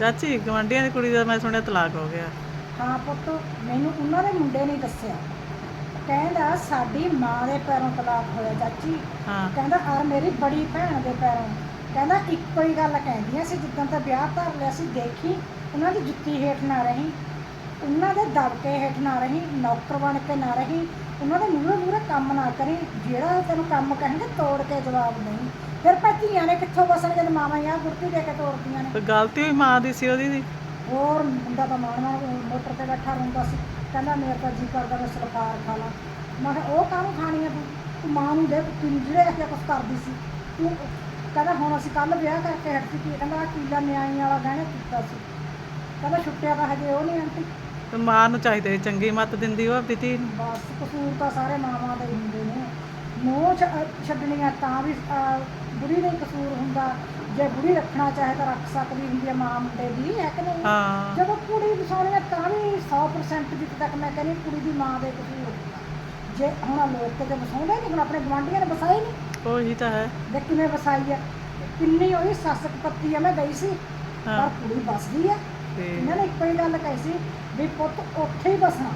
ਚਾਚੀ ਗਵਾਂਢੀਆਂ ਦੀ ਕੁੜੀ ਦਾ ਮੈਂ ਸੁਣਿਆ ਤਲਾਕ ਹੋ ਗਿਆ। ਹਾਂ ਪੁੱਤ ਮੈਨੂੰ ਉਹਨਾਂ ਦੇ ਮੁੰਡੇ ਨੇ ਦੱਸਿਆ। ਕਹਿੰਦਾ ਸਾਡੀ ਮਾਂ ਦੇ ਪੈਰੋਂ ਤਲਾਕ ਹੋਇਆ ਚਾਚੀ। ਹਾਂ। ਕਹਿੰਦਾ ਔਰ ਮੇਰੀ ਬੜੀ ਭੈਣ ਦੇ ਪੈਰੋਂ। ਕਹਿੰਦਾ ਇੱਕੋ ਹੀ ਗੱਲ ਕਹਿੰਦੀਆਂ ਸੀ ਜਿੱਦਾਂ ਤਾਂ ਵਿਆਹ ਧਰ ਲਿਆ ਸੀ ਦੇਖੀ ਉਹਨਾਂ ਦੀ ਜੁੱਤੀ ਹੇਠ ਨਾ ਰਹੀ। ਉਹਨਾਂ ਦੇ ਦਬਕੇ ਹੇਠ ਨਾ ਰਹੀ ਨੌਕਰ ਬਣ ਕੇ ਨਾ ਰਹੀ। ਉਹਨਾਂ ਦੇ ਮੂਹਰੇ ਮੂਹਰੇ ਕੰਮ ਨਾ ਕਰੀ ਜਿਹੜਾ ਤੈਨੂੰ ਕੰਮ ਕਹਿਣਗੇ ਤੋੜ ਕੇ ਜਵਾਬ ਨਹੀਂ ਫਿਰ ਭੱਜੀਆਂ ਨੇ ਕਿੱਥੋਂ ਬਸਣ ਜਦ ਮਾਵਾਂ ਆ ਗੁਰਤੀ ਦੇ ਕੇ ਤੋੜਦੀਆਂ ਨੇ? ਤੇ ਗਲਤੀ ਹੋਈ ਮਾਂ ਦੀ ਸੀ ਉਹਦੀ ਦੀ ਹੋਰ ਮੁੰਡਾ ਤਾਂ ਮਾਣ ਮਾਣ ਮੋਟਰ ਤੇ ਬੈਠਾ ਰਹਿੰਦਾ ਸੀ। ਕਹਿੰਦਾ ਮੇਰਾ ਤਾਂ ਜੀ ਕਰਦਾ ਮੈਂ ਸਲਫਾਰ ਖਾ ਲਾਂ। ਮੈਂ ਕਿਹਾ ਉਹ ਕਾਹਨੂੰ ਖਾਣੀ ਆ ਤੂੰ? ਤੂੰ ਮਾਂ ਨੂੰ ਦੇ ਪਿੰਜਰੇ ਰੱਖ ਕੇ ਕੁਛ ਕਰਦੀ ਸੀ। ਤੂੰ ਕਹਿੰਦਾ ਹੁਣ ਅਸੀਂ ਕੱਲ ਵਿਆਹ ਕਰਕੇ ਹਟਦੀ ਸੀ ਕਹਿੰਦਾ ਆਹ ਕੀਲਾ ਨਿਆਈ ਵਾਲਾ ਗਹਿਣੇ ਕੀਤਾ ਸੀ। ਕਹਿੰਦਾ ਛੁੱਟਿਆ ਤਾਂ ਹਜੇ ਉਹ ਨਹੀਂ ਆਂਟੀ। ਤੇ ਮਾਂ ਨੂੰ ਚਾਹੀਦਾ ਸੀ ਚੰਗੀ ਮੱਤ ਦਿੰਦੀ ਉਹ ਆਪਣੀ ਧੀ ਨੂੰ। ਬਸ ਕਸੂਰ ਤਾਂ ਸਾਰੇ ਮਾਵਾਂ ਦੇ ਹੀ ਹੁੰਦੇ ਨੋਹ ਛੱਡਣੀਆਂ ਤਾਂ ਵੀ ਬੁੜੀ ਦਾ ਹੀ ਕਸੂਰ ਹੁੰਦਾ। ਜੇ ਬੁੜੀ ਰੱਖਣਾ ਚਾਹੇ ਤਾਂ ਰੱਖ ਸਕਦੀ ਹੁੰਦੀ ਹੈ ਮਾਂ ਮੁੰਡੇ ਦੀ ਹੈ ਕਿ ਨਹੀਂ? ਹਾਂ। ਜਦੋਂ ਕੁੜੀ ਵਸਾਉਣੀ ਤਾਂ ਵੀ 100% ਜਿੱਥੇ ਤੱਕ ਮੈਂ ਕਹਿੰਦੀ ਕੁੜੀ ਦੀ ਮਾਂ ਦੇ ਕਸੂਰ ਹੁੰਦਾ ਜੇ ਹੁਣ ਲੋਕ ਕਿਤੇ ਵਸਾਉਂਦੇ ਨਹੀਂ ਹੁਣ ਆਪਣੇ ਗਵਾਂਢੀਆਂ ਨੇ ਵਸਾਈ ਨਹੀਂ। ਉਹੀ ਤਾਂ ਹੈ। ਦੇ ਕਿਵੇਂ ਵਸਾਈ ਆ? ਕਿੰਨੀ ਉਹਦੀ ਸੱਸ ਪੱਤੀ ਆ ਮੈਂ ਗਈ ਸੀ। ਹਾਂ। ਪਰ ਕੁੜੀ ਵਸਦੀ ਆ। ਤੇ ਇਹਨਾਂ ਨੇ ਇੱਕੋ ਹੀ ਗੱਲ ਕਹੀ ਸੀ ਵੀ ਪੁੱਤ ਉੱਥੇ ਹੀ ਬਸਣਾ